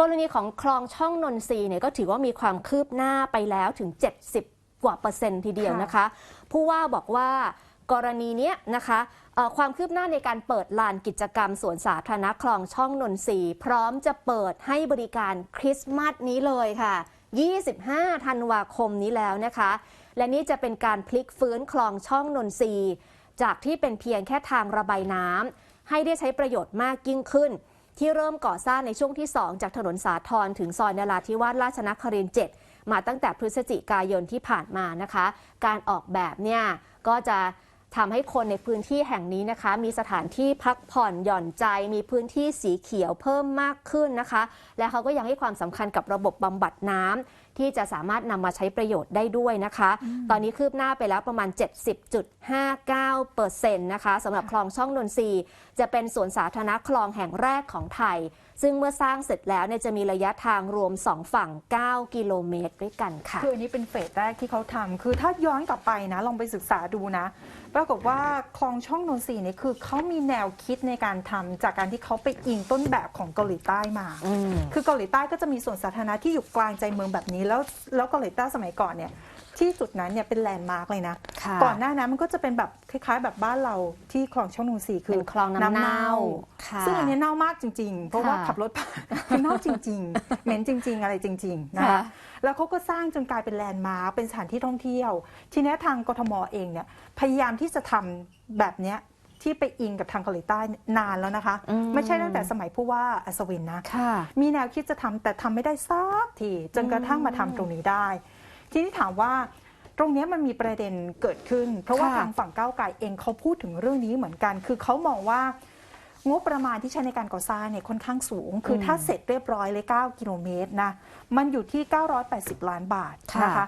กรณีของคลองช่องนนทรีย์เนี่ยก็ถือว่ามีความคืบหน้าไปแล้วถึง 70 กว่าเปอร์เซ็นต์ทีเดียวนะคะ ผู้ว่าบอกว่ากรณีเนี้ยนะคะเอ่อความคืบหน้าในการเปิดลานกิจกรรมสวนสาธารณะคลองช่องนนทรีย์พร้อมจะเปิดให้บริการคริสต์มาสนี้เลยค่ะ 25 ธันวาคมนี้แล้วนะคะ และนี่จะเป็นการพลิกฟื้นคลองช่องนนทรีย์จากที่เป็นเพียงแค่ทางระบายน้ำให้ได้ใช้ประโยชน์มากยิ่งขึ้น ที่เริ่มก่อสร้างในช่วงที่ 2 จากถนนสาทรถึงซอยนราธิวาสราชนครินทร์7มาตั้งแต่พฤศจิกายนที่ผ่านมานะคะ การออกแบบเนี่ยก็จะ ทำให้คนในพื้นที่แห่งนี้นะคะ มีสถานที่พักผ่อนหย่อนใจ มีพื้นที่สีเขียวเพิ่มมากขึ้นนะคะ และเขาก็ยังให้ความสำคัญกับระบบบำบัดน้ำที่จะสามารถนำมาใช้ประโยชน์ได้ด้วยนะคะ ตอนนี้คืบหน้าไปแล้วประมาณ 70.59%นะคะสำหรับคลองช่องนนทรีย์จะเป็นสวนสาธารณะคลองแห่งแรกของไทย ซึ่งเมื่อสร้างเสร็จแล้วเนี่ยจะมีระยะทางรวม 2 ฝั่ง 9 กิโลเมตรด้วยกันค่ะ คืออันนี้เป็นเฟสแรกที่เขาทำคือถ้าย้อนกลับไปนะลองไปศึกษาดูนะปรากฏว่าคลองช่องนนทรีย์เนี่ยคือเขามีแนวคิดในการทำจากการที่เขาไปอิงต้นแบบของเกาหลีใต้มา อืม คือเกาหลีใต้ก็จะมีสวนสาธารณะที่อยู่กลางใจเมืองแบบนี้ แล้วแล้วเกาหลีใต้สมัยก่อนเนี่ยที่จุดนั้นเนี่ยเป็นแลนด์มาร์กเลยนะ ค่ะก่อนหน้านั้นมันก็จะเป็นแบบคล้ายๆ แบบบ้านเราที่คลองช่องนนทรีย์คืเป็อนคลองน้ำเน่าค่ะซึ่งอันนี้เน่ามากจริง ๆ เพราะว่าค่ะ ขับรถผ่านคือเน่าจริง ๆ เหม็นจริง ๆ อะไรจริง ๆ นะคะค่ะแล้วเขาก็สร้างจนกลายเป็นแลนด์มาร์คเป็นสถานที่ท่องเที่ยว ทีเนี้ยทางกทมเองเนี่ยพยายามที่จะทำแบบเนี้ยที่ไปอิงกับทางเกาหลีใต้นานแล้วนะคะ อืม ไม่ใช่ตั้งแต่สมัยผู้ว่าอัศวินนะ ค่ะ มีแนวคิดจะทำแต่ทำไม่ได้สักทีจนกระทั่งมาทำตรงนี้ได้ ทีนี้ถามว่าตรงเนี้ยมันมีประเด็นเกิดขึ้น เพราะว่าค่ะ ทางฝั่งก้าวไกลเองเขาพูดถึงเรื่องนี้เหมือนกัน คือเขามองว่างบประมาณที่ใช้ในการก่อสร้างเนี่ยค่อนข้างสูง คือถ้าเสร็จเรียบร้อยเลย 9 กิโลเมตรนะ มันอยู่ที่ 980 ล้านบาทนะคะ ค่ะ